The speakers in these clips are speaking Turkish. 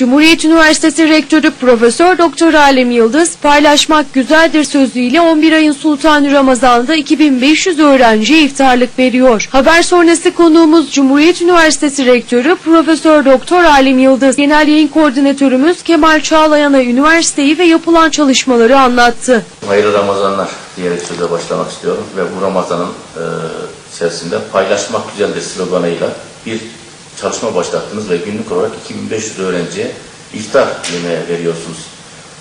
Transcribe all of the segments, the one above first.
Cumhuriyet Üniversitesi Rektörü Profesör Doktor Alem Yıldız, paylaşmak güzeldir sözüyle 11 ayın Sultanı Ramazan'da 2500 öğrenciye iftarlık veriyor. Haber sonrası konuğumuz Cumhuriyet Üniversitesi Rektörü Profesör Doktor Alem Yıldız, Genel Yayın Koordinatörümüz Kemal Çağlayan'a üniversiteyi ve yapılan çalışmaları anlattı. Hayırlı Ramazanlar diyerek söze başlamak istiyorum ve bu Ramazan'ın e, içerisinde paylaşmak güzeldir sloganıyla bir çalışma başlattınız ve günlük olarak 2500 öğrenciye iftar yemeği veriyorsunuz.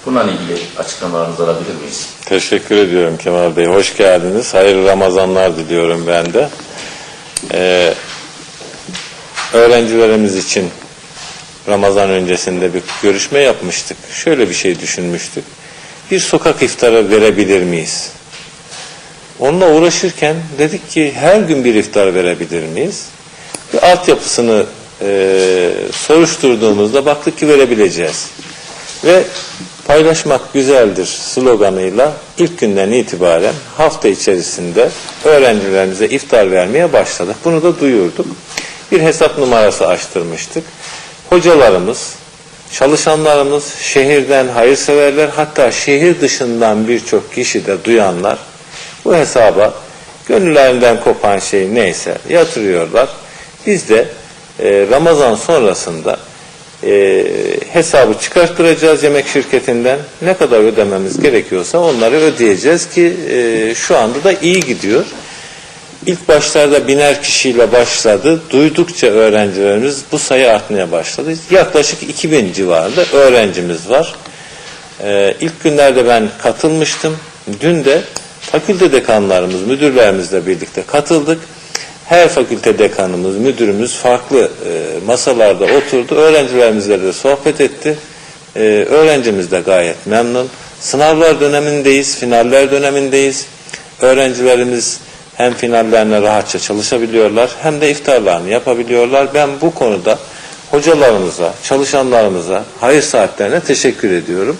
Bununla ilgili açıklamalarınızı alabilir miyiz? Teşekkür ediyorum Kemal Bey. Hoş geldiniz. Hayırlı Ramazanlar diliyorum ben de. Ee, öğrencilerimiz için Ramazan öncesinde bir görüşme yapmıştık. Şöyle bir şey düşünmüştük. Bir sokak iftarı verebilir miyiz? Onunla uğraşırken dedik ki her gün bir iftar verebilir miyiz? Bir altyapısını e, soruşturduğumuzda baktık ki verebileceğiz. Ve paylaşmak güzeldir sloganıyla ilk günden itibaren hafta içerisinde öğrencilerimize iftar vermeye başladık. Bunu da duyurduk. Bir hesap numarası açtırmıştık. Hocalarımız, çalışanlarımız, şehirden hayırseverler hatta şehir dışından birçok kişi de duyanlar bu hesaba gönüllerinden kopan şey neyse yatırıyorlar. Biz de e, Ramazan sonrasında e, hesabı çıkarttıracağız yemek şirketinden. Ne kadar ödememiz gerekiyorsa onları ödeyeceğiz ki e, şu anda da iyi gidiyor. İlk başlarda biner kişiyle başladı. Duydukça öğrencilerimiz bu sayı artmaya başladı. Yaklaşık 2000 civarında öğrencimiz var. Ee, ilk günlerde ben katılmıştım. Dün de fakülte dekanlarımız, müdürlerimizle birlikte katıldık. Her fakülte dekanımız, müdürümüz farklı e, masalarda oturdu. Öğrencilerimizle de sohbet etti. E, öğrencimiz de gayet memnun. Sınavlar dönemindeyiz, finaller dönemindeyiz. Öğrencilerimiz hem finallerine rahatça çalışabiliyorlar hem de iftarlarını yapabiliyorlar. Ben bu konuda hocalarımıza, çalışanlarımıza, hayır saatlerine teşekkür ediyorum.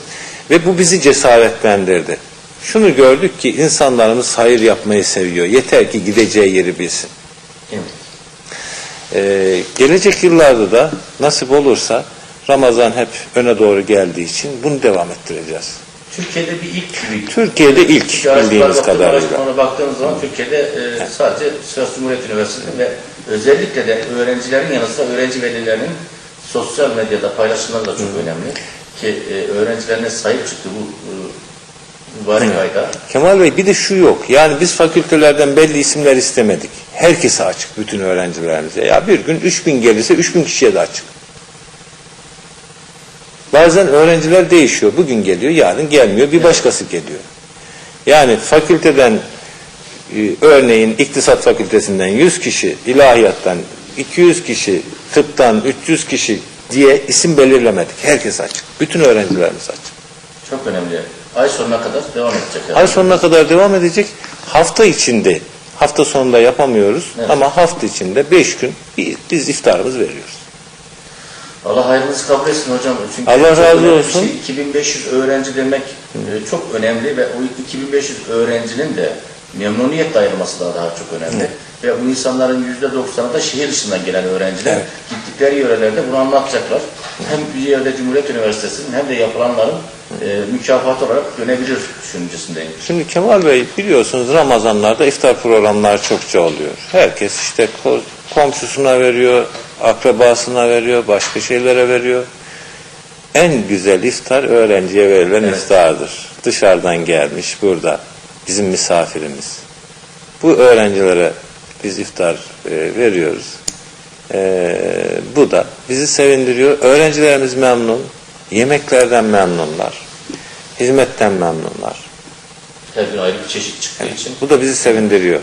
Ve bu bizi cesaretlendirdi. Şunu gördük ki insanlarımız hayır yapmayı seviyor. Yeter ki gideceği yeri bilsin. Ee, gelecek yıllarda da nasip olursa Ramazan hep öne doğru geldiği için bunu devam ettireceğiz. Türkiye'de bir ilk gibi. Türkiye'de ilk bildiğimiz kadarıyla. Başkanı'na baktığımız zaman Türkiye'de e, sadece Sivas Cumhuriyet Üniversitesi ve özellikle de öğrencilerin yanı sıra öğrenci velilerinin sosyal medyada paylaşımları da çok önemli. Ki e, öğrencilerine sahip çıktı bu e, mübarek ayda. Kemal Bey bir de şu yok. Yani biz fakültelerden belli isimler istemedik. Herkese açık bütün öğrencilerimize. Ya bir gün 3000 gelirse 3000 kişiye de açık. Bazen öğrenciler değişiyor. Bugün geliyor, yarın gelmiyor. Bir başkası geliyor. Yani fakülteden e, örneğin iktisat fakültesinden 100 kişi, ilahiyattan 200 kişi, tıptan 300 kişi diye isim belirlemedik. Herkes açık. Bütün öğrencilerimiz açık. Çok önemli. Ay sonuna kadar devam edecek. Ay sonuna kadar devam edecek. Hafta içinde, hafta sonunda yapamıyoruz Evet. ama hafta içinde 5 gün bi- biz iftarımızı veriyoruz. Allah hayrınızı kabul etsin hocam. Çünkü Allah razı olsun. Şey. 2500 öğrenci demek e, çok önemli ve o 2500 öğrencinin de memnuniyetle ayrılması daha, daha çok önemli. Ve bu insanların %90'ı da şehir dışından gelen öğrenciler. Evet. Gittikleri yörelerde bunu anlatacaklar. Hem bir yerde Cumhuriyet Üniversitesi'nin hem de yapılanların e, mükafatı olarak dönebilir düşüncesindeyim. Şimdi Kemal Bey biliyorsunuz Ramazanlarda iftar programları çokça oluyor. Herkes işte ko- komşusuna veriyor, akrabasına veriyor, başka şeylere veriyor. En güzel iftar öğrenciye verilen Evet. iftardır. Dışarıdan gelmiş burada bizim misafirimiz. Bu öğrencilere biz iftar e, veriyoruz. E, bu da bizi sevindiriyor. Öğrencilerimiz memnun, yemeklerden memnunlar, hizmetten memnunlar. Her gün ayrı bir çeşit çıktığı için. Bu da bizi sevindiriyor.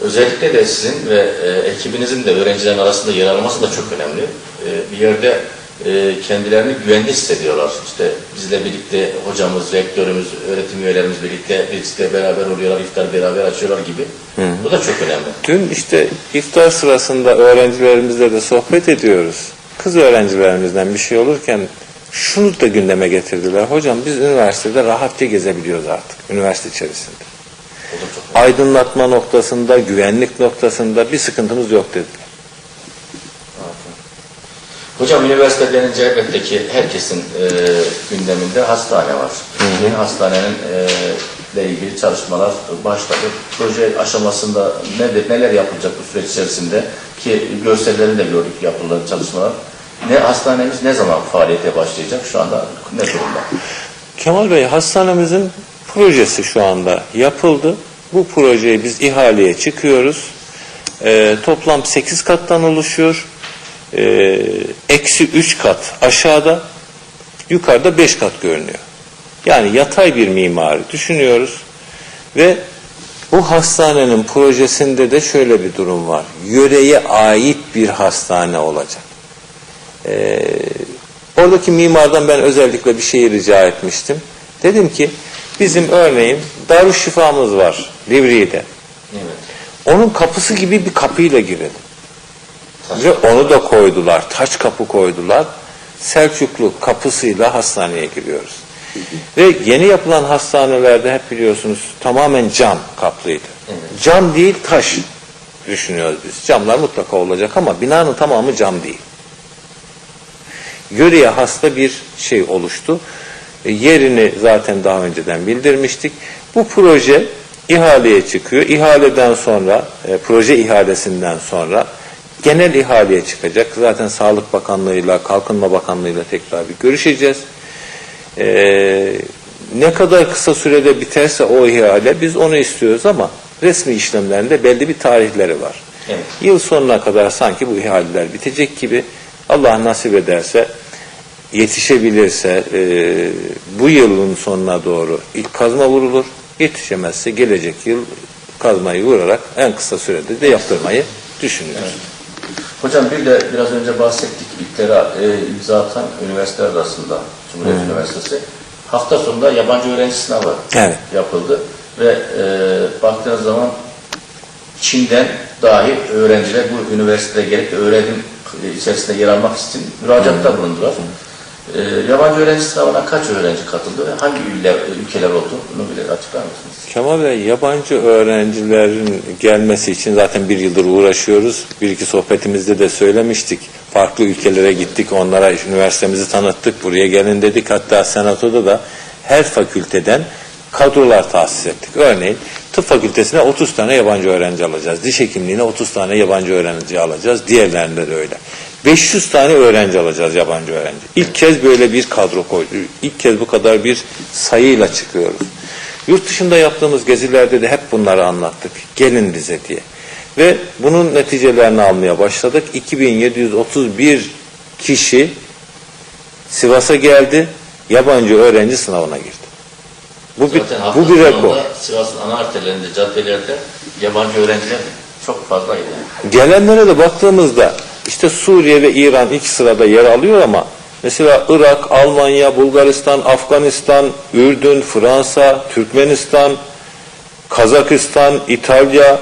Özellikle de sizin ve e, ekibinizin de öğrencilerin arasında yer alması da çok önemli. E, bir yerde e, kendilerini güvende hissediyorlar. İşte bizle birlikte hocamız, rektörümüz, öğretim üyelerimiz birlikte birlikte beraber oluyorlar, iftar beraber açıyorlar gibi. Bu da çok önemli. Dün işte iftar sırasında öğrencilerimizle de sohbet ediyoruz. Kız öğrencilerimizden bir şey olurken şunu da gündeme getirdiler. Hocam biz üniversitede rahatça gezebiliyoruz artık. Üniversite içerisinde. Aydınlatma noktasında, güvenlik noktasında bir sıkıntımız yok dediler. Hocam üniversite denince elbette ki herkesin e, gündeminde hastane var. Yeni hastanenin e, ile ilgili çalışmalar başladı. Proje aşamasında nedir, neler yapılacak bu süreç içerisinde ki görsellerini de gördük yapılan çalışmalar. Ne hastanemiz ne zaman faaliyete başlayacak şu anda ne durumda? Kemal Bey hastanemizin projesi şu anda yapıldı. Bu projeyi biz ihaleye çıkıyoruz. Ee, toplam 8 kattan oluşuyor. Ee, Eksi 3 kat aşağıda, yukarıda 5 kat görünüyor. Yani yatay bir mimari düşünüyoruz. Ve bu hastanenin projesinde de şöyle bir durum var. Yöreye ait bir hastane olacak. Ee, oradaki mimardan ben özellikle bir şey rica etmiştim. Dedim ki bizim örneğin Darüşşifamız var Divriği'de. Evet. Onun kapısı gibi bir kapıyla girelim. Ve onu da koydular. Taç kapı koydular. Selçuklu kapısıyla hastaneye giriyoruz. Ve yeni yapılan hastanelerde hep biliyorsunuz tamamen cam kaplıydı. Evet. Cam değil taş düşünüyoruz biz. Camlar mutlaka olacak ama binanın tamamı cam değil. Yöreye hasta bir şey oluştu. E, yerini zaten daha önceden bildirmiştik. Bu proje ihaleye çıkıyor. İhaleden sonra, e, proje ihalesinden sonra genel ihaleye çıkacak. Zaten Sağlık Bakanlığı'yla, Kalkınma Bakanlığı'yla tekrar bir görüşeceğiz. E, ne kadar kısa sürede biterse o ihale biz onu istiyoruz ama resmi işlemlerinde belli bir tarihleri var. Evet. Yıl sonuna kadar sanki bu ihaleler bitecek gibi Allah nasip ederse yetişebilirse e, bu yılın sonuna doğru ilk kazma vurulur. Yetişemezse gelecek yıl kazmayı vurarak en kısa sürede de yaptırmayı düşünüyoruz. Hocam bir de biraz önce bahsettik İktidara e, imza atan üniversiteler arasında Cumhuriyet Üniversitesi hafta sonunda yabancı öğrenci sınavı Evet. yapıldı ve e, baktığınız zaman Çin'den dahi öğrenciler bu üniversitede gelip öğrenim içerisinde yer almak için müracaatta bulundular. E, yabancı öğrenci sınavına kaç öğrenci katıldı ve hangi iller, ülkeler oldu? Bunu bile açıklar mısınız? Kemal Bey yabancı öğrencilerin gelmesi için zaten bir yıldır uğraşıyoruz. Bir iki sohbetimizde de söylemiştik. Farklı ülkelere gittik, onlara üniversitemizi tanıttık, buraya gelin dedik. Hatta senatoda da her fakülteden kadrolar tahsis ettik. Örneğin tıp fakültesine 30 tane yabancı öğrenci alacağız. Diş hekimliğine 30 tane yabancı öğrenci alacağız. Diğerlerinde de öyle. 500 tane öğrenci alacağız yabancı öğrenci. İlk kez böyle bir kadro koydu. İlk kez bu kadar bir sayıyla çıkıyoruz. Yurt dışında yaptığımız gezilerde de hep bunları anlattık. Gelin bize diye. Ve bunun neticelerini almaya başladık. 2731 kişi Sivas'a geldi. Yabancı öğrenci sınavına girdi. Bu bir, Zaten hafta bu bir rekor. sonunda Sivas'ın ana arterlerinde, caddelerde yabancı öğrenciler çok fazlaydı. Gelenlere de baktığımızda işte Suriye ve İran ilk sırada yer alıyor ama mesela Irak, Almanya, Bulgaristan, Afganistan, Ürdün, Fransa, Türkmenistan, Kazakistan, İtalya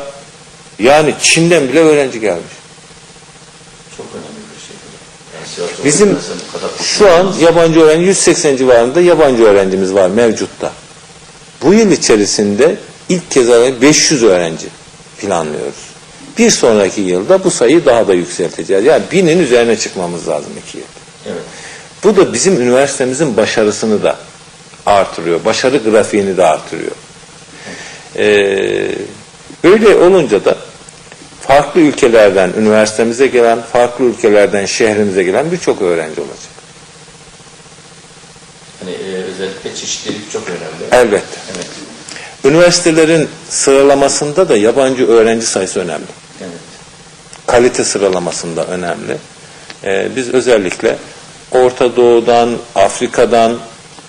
yani Çin'den bile öğrenci gelmiş. Çok önemli bir şey. Yani Sivas Bizim Üniversitesi bu kadar şu an yabancı öğrenci 180 civarında yabancı öğrencimiz var mevcutta. Bu yıl içerisinde ilk kez 500 öğrenci planlıyoruz. Bir sonraki yılda bu sayıyı daha da yükselteceğiz. Yani binin üzerine çıkmamız lazım iki yıl. Evet. Bu da bizim üniversitemizin başarısını da artırıyor. Başarı grafiğini de artırıyor. Ee, böyle olunca da farklı ülkelerden üniversitemize gelen, farklı ülkelerden şehrimize gelen birçok öğrenci olacak. Hani e, özellikle çeşitlilik çok önemli. Elbette. Evet. Üniversitelerin sıralamasında da yabancı öğrenci sayısı önemli. Evet. Kalite sıralamasında önemli. Ee, biz özellikle Orta Doğu'dan, Afrika'dan,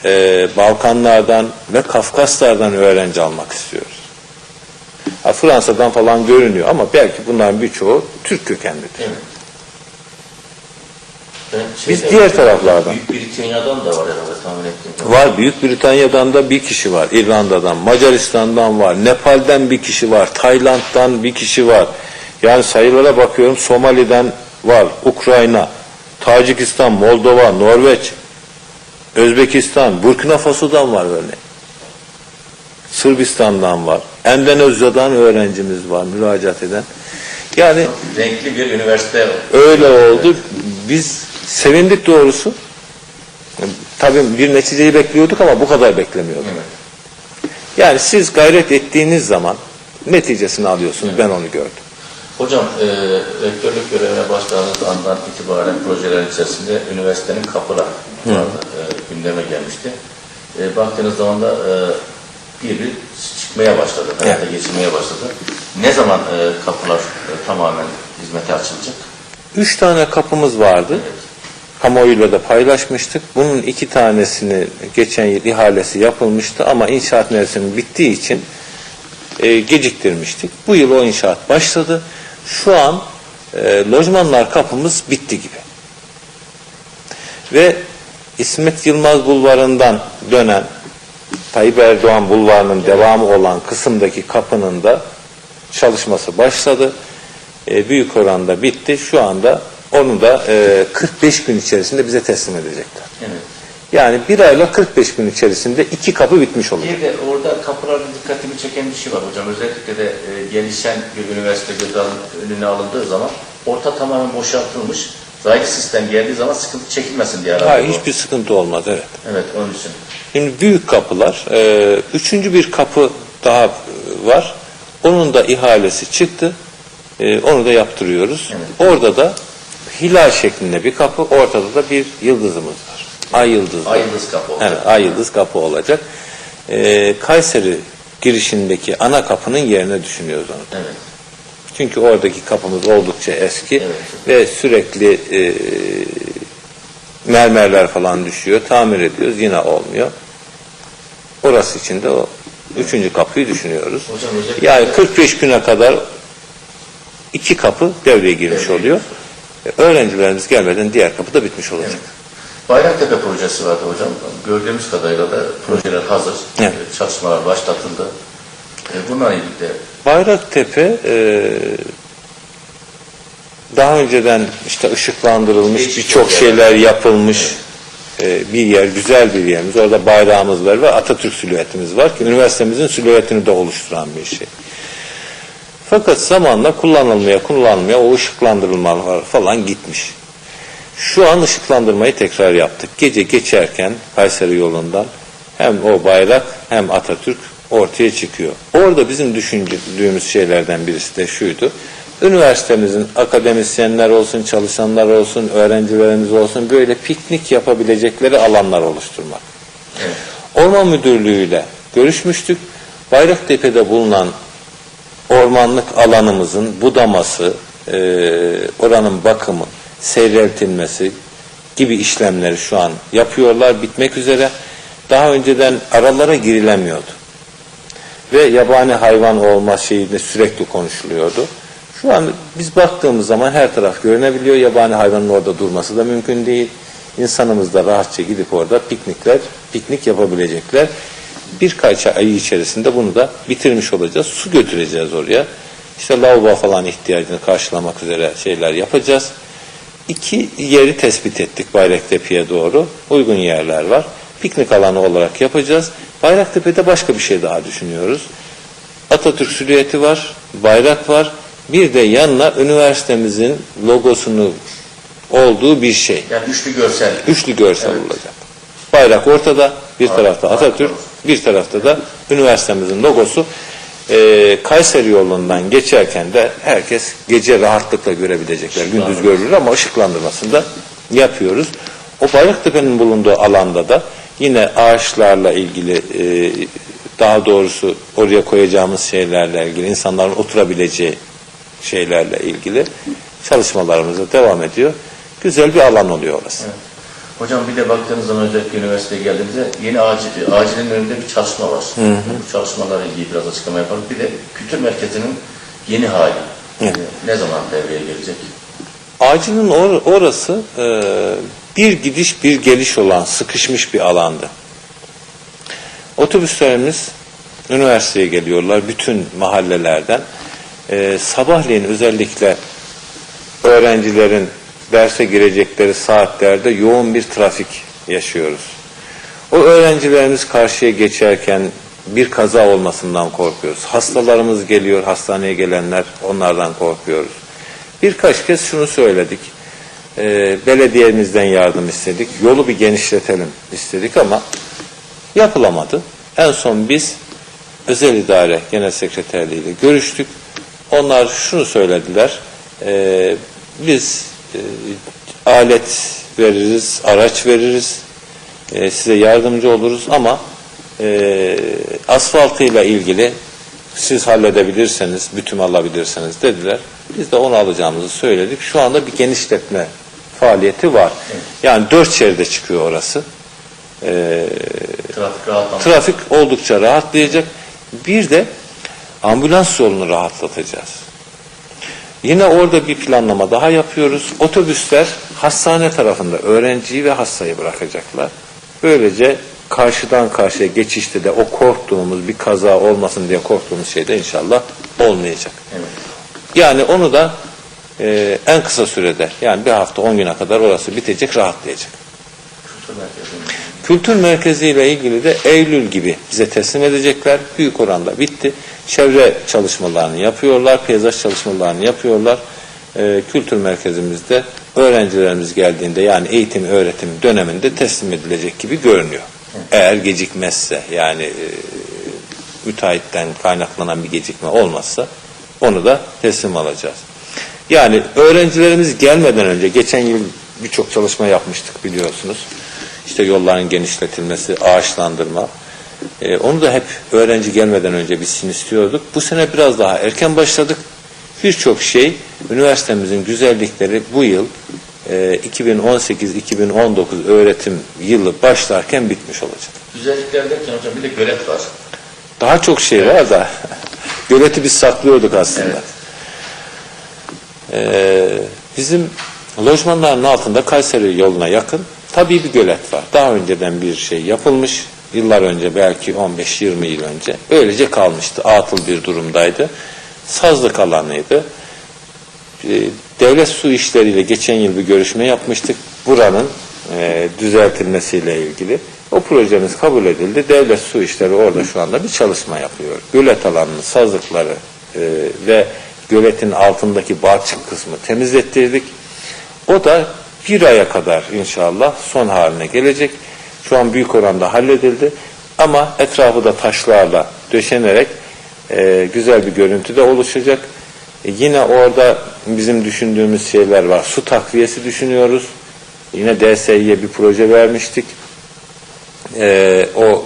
e, Balkanlardan ve Kafkaslardan öğrenci almak istiyoruz. Ha, Fransa'dan falan görünüyor ama belki bunların birçoğu Türk kökenlidir. Evet. Ben Biz diğer taraflardan. Büyük Britanya'dan da var herhalde tahmin ettiğim. Var Büyük Britanya'dan da bir kişi var, İrlanda'dan, Macaristan'dan var, Nepal'den bir kişi var, Tayland'dan bir kişi var. Yani sayılara bakıyorum Somali'den var, Ukrayna, Tacikistan, Moldova, Norveç, Özbekistan, Burkina Faso'dan var örneğin. Sırbistan'dan var. Endonezya'dan öğrencimiz var müracaat eden. Yani Renkli bir üniversite öyle oldu. Biz Sevindik doğrusu. Tabii bir neticeyi bekliyorduk ama bu kadar beklemiyorduk. Evet. Yani siz gayret ettiğiniz zaman neticesini alıyorsunuz. Ben onu gördüm. Hocam, e, rektörlük görevine başladığınız andan itibaren projeler içerisinde üniversitenin arada, e, gündeme gelmişti. E, baktığınız zaman da e, bir bir çıkmaya başladı, hayata geçirmeye başladı. Ne zaman e, kapılar e, tamamen hizmete açılacak? Üç tane kapımız vardı. Kamuoyuyla da paylaşmıştık. Bunun iki tanesini geçen yıl ihalesi yapılmıştı ama inşaat mevsimi bittiği için e, geciktirmiştik. Bu yıl o inşaat başladı. Şu an e, lojmanlar kapımız bitti gibi. Ve İsmet Yılmaz Bulvarı'ndan dönen Tayyip Erdoğan Bulvarı'nın devamı olan kısımdaki kapının da çalışması başladı. E, büyük oranda bitti. Şu anda onu da e, 45 gün içerisinde bize teslim edecekler. Evet. Yani bir ayla 45 gün içerisinde iki kapı bitmiş olacak. Bir de orada kapılarda dikkatimi çeken bir şey var hocam. Özellikle de e, gelişen bir üniversite göz önüne alındığı zaman orta tamamen boşaltılmış. Raylı sistem geldiği zaman sıkıntı çekilmesin diye Hayır hiçbir sıkıntı olmaz evet. Evet onun için. Şimdi büyük kapılar, e, üçüncü bir kapı daha e, var. Onun da ihalesi çıktı. E, onu da yaptırıyoruz. Evet. Orada da hilal şeklinde bir kapı, ortada da bir yıldızımız var. Ay yıldızı. Ay yıldız kapı olacak. Evet, ay yıldız kapı olacak. E, Kayseri girişindeki ana kapının yerine düşünüyoruz onu. Evet. Çünkü oradaki kapımız oldukça eski Evet. ve sürekli e, mermerler falan düşüyor. Tamir ediyoruz yine olmuyor. Orası için de o üçüncü kapıyı düşünüyoruz. Hocam özellikle- Yani 45 güne kadar iki kapı devreye girmiş oluyor. Öğrencilerimiz gelmeden diğer kapı da bitmiş olacak. Bayraktepe projesi vardı hocam. Gördüğümüz kadarıyla da projeler hazır. Evet. Çalışmalar başlatıldı. E, bununla ilgili de Bayraktepe e, daha önceden işte ışıklandırılmış birçok şeyler yapılmış e, bir yer, güzel bir yerimiz. Orada bayrağımız var ve Atatürk silüetimiz var ki üniversitemizin silüetini de oluşturan bir şey. Fakat zamanla kullanılmaya kullanmaya o ışıklandırmalar falan gitmiş. Şu an ışıklandırmayı tekrar yaptık. Gece geçerken Kayseri yolundan hem o bayrak hem Atatürk ortaya çıkıyor. Orada bizim düşündüğümüz şeylerden birisi de şuydu. Üniversitemizin akademisyenler olsun, çalışanlar olsun, öğrencilerimiz olsun böyle piknik yapabilecekleri alanlar oluşturmak. evet. Orman Müdürlüğü'yle görüşmüştük. Bayraktepe'de bulunan ormanlık alanımızın budaması, e, oranın bakımı, seyreltilmesi gibi işlemleri şu an yapıyorlar, bitmek üzere. Daha önceden aralara girilemiyordu. Ve yabani hayvan olma şeyinde sürekli konuşuluyordu. Şu an biz baktığımız zaman her taraf görünebiliyor. Yabani hayvanın orada durması da mümkün değil. İnsanımız da rahatça gidip orada piknikler, piknik yapabilecekler. Birkaç ay içerisinde bunu da bitirmiş olacağız. Su götüreceğiz oraya. İşte lavabo falan ihtiyacını karşılamak üzere şeyler yapacağız. İki yeri tespit ettik Bayraktepe'ye doğru. Uygun yerler var. Piknik alanı olarak yapacağız. Bayraktepe'de başka bir şey daha düşünüyoruz. Atatürk silüeti var, bayrak var. Bir de yanına üniversitemizin logosunu olduğu bir şey. Yani üçlü görsel. Üçlü görsel Evet. olacak. Bayrak ortada, bir tarafta Atatürk, bir tarafta da üniversitemizin logosu. Ee, Kayseri yolundan geçerken de herkes gece rahatlıkla görebilecekler. Gündüz görülür ama ışıklandırmasını da yapıyoruz. O Bayraktepe'nin bulunduğu alanda da yine ağaçlarla ilgili e, daha doğrusu oraya koyacağımız şeylerle ilgili insanların oturabileceği şeylerle ilgili çalışmalarımız da devam ediyor. Güzel bir alan oluyor orası. Evet. Hocam bir de baktığınız zaman özellikle üniversiteye geldiğimizde yeni acil, acilin önünde bir çalışma var. Bu çalışmalarla ilgili biraz açıklama yapalım. Bir de kültür merkezinin yeni hali. Evet. Ne zaman devreye gelecek? Acilin or- orası e, bir gidiş bir geliş olan sıkışmış bir alandı. Otobüslerimiz üniversiteye geliyorlar bütün mahallelerden. E, sabahleyin özellikle öğrencilerin derse girecekleri saatlerde yoğun bir trafik yaşıyoruz. O öğrencilerimiz karşıya geçerken bir kaza olmasından korkuyoruz. Hastalarımız geliyor, hastaneye gelenler onlardan korkuyoruz. Birkaç kez şunu söyledik. e, belediyemizden yardım istedik. Yolu bir genişletelim istedik ama yapılamadı. En son biz özel idare genel sekreterliği ile görüştük. Onlar şunu söylediler. e, biz e, alet veririz, araç veririz. e, size yardımcı oluruz ama e, asfaltıyla ilgili siz halledebilirseniz, bütüm alabilirseniz dediler. Biz de onu alacağımızı söyledik. Şu anda bir genişletme faaliyeti var. Yani dört şeride çıkıyor orası. E, Trafik trafik oldukça rahatlayacak. Bir de ambulans yolunu rahatlatacağız. Yine orada bir planlama daha yapıyoruz. Otobüsler hastane tarafında öğrenciyi ve hastayı bırakacaklar. Böylece karşıdan karşıya geçişte de o korktuğumuz bir kaza olmasın diye korktuğumuz şey de inşallah olmayacak. Evet. Yani onu da e, en kısa sürede yani bir hafta on güne kadar orası bitecek rahatlayacak. Kültür merkezi. Kültür merkezi ile ilgili de Eylül gibi bize teslim edecekler. Büyük oranda bitti. Çevre çalışmalarını yapıyorlar, peyzaj çalışmalarını yapıyorlar. Ee, kültür merkezimizde öğrencilerimiz geldiğinde yani eğitim öğretim döneminde teslim edilecek gibi görünüyor. Eğer gecikmezse yani e, müteahhitten kaynaklanan bir gecikme olmazsa onu da teslim alacağız. Yani öğrencilerimiz gelmeden önce geçen yıl birçok çalışma yapmıştık biliyorsunuz. İşte yolların genişletilmesi, ağaçlandırma. Ee, onu da hep öğrenci gelmeden önce biz istiyorduk. Bu sene biraz daha erken başladık. Birçok şey üniversitemizin güzellikleri bu yıl e, 2018-2019 öğretim yılı başlarken bitmiş olacak. Güzellikler derken hocam bir de gölet var. Daha çok şey var da göleti biz saklıyorduk aslında. Evet. Ee, bizim lojmanların altında Kayseri yoluna yakın tabii bir gölet var. Daha önceden bir şey yapılmış. Yıllar önce belki 15-20 yıl önce. Öylece kalmıştı. Atıl bir durumdaydı. Sazlık alanıydı. Ee, devlet su işleriyle geçen yıl bir görüşme yapmıştık. Buranın e, düzeltilmesiyle ilgili. O projemiz kabul edildi. Devlet su işleri orada şu anda bir çalışma yapıyor. Gölet alanının sazlıkları e, ve göletin altındaki balçık kısmı temizlettirdik. O da bir aya kadar inşallah son haline gelecek. Şu an büyük oranda halledildi. Ama etrafı da taşlarla döşenerek e, güzel bir görüntü de oluşacak. E, yine orada bizim düşündüğümüz şeyler var. Su takviyesi düşünüyoruz. Yine DSİ'ye bir proje vermiştik. E, o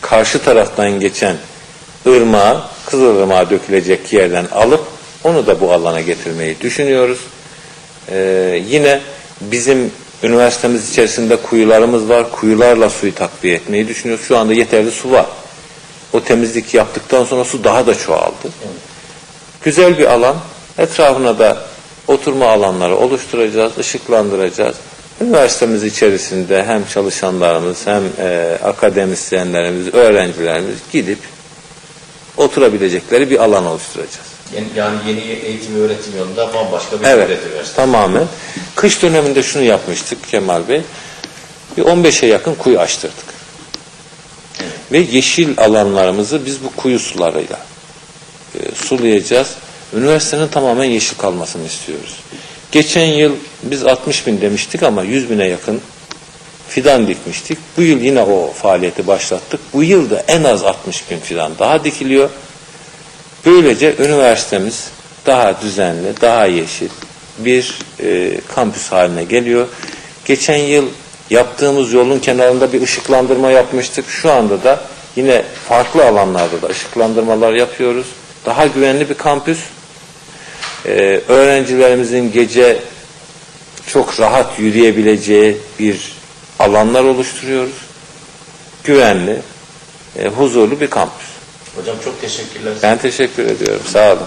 karşı taraftan geçen ırmağı, Kızılırmağa dökülecek yerden alıp onu da bu alana getirmeyi düşünüyoruz. Ee, yine bizim üniversitemiz içerisinde kuyularımız var. Kuyularla suyu takviye etmeyi düşünüyoruz. Şu anda yeterli su var. O temizlik yaptıktan sonra su daha da çoğaldı. Güzel bir alan. Etrafına da oturma alanları oluşturacağız, ışıklandıracağız. Üniversitemiz içerisinde hem çalışanlarımız hem e, akademisyenlerimiz, öğrencilerimiz gidip oturabilecekleri bir alan oluşturacağız. Yani, yani yeni eğitim öğretim yolunda bambaşka bir Evet, devlet üniversitesi. tamamen. Kış döneminde şunu yapmıştık Kemal Bey. Bir 15'e yakın kuyu açtırdık. Ve yeşil alanlarımızı biz bu kuyu sularıyla e, sulayacağız. Üniversitenin tamamen yeşil kalmasını istiyoruz. Geçen yıl biz 60 bin demiştik ama 100 bine yakın fidan dikmiştik. Bu yıl yine o faaliyeti başlattık. Bu yıl da en az 60 bin fidan daha dikiliyor. Böylece üniversitemiz daha düzenli, daha yeşil bir e, kampüs haline geliyor. Geçen yıl yaptığımız yolun kenarında bir ışıklandırma yapmıştık. Şu anda da yine farklı alanlarda da ışıklandırmalar yapıyoruz. Daha güvenli bir kampüs. E, öğrencilerimizin gece çok rahat yürüyebileceği bir alanlar oluşturuyoruz. Güvenli, e, huzurlu bir kampüs. Hocam çok teşekkürler. Ben teşekkür ediyorum. Sağ olun.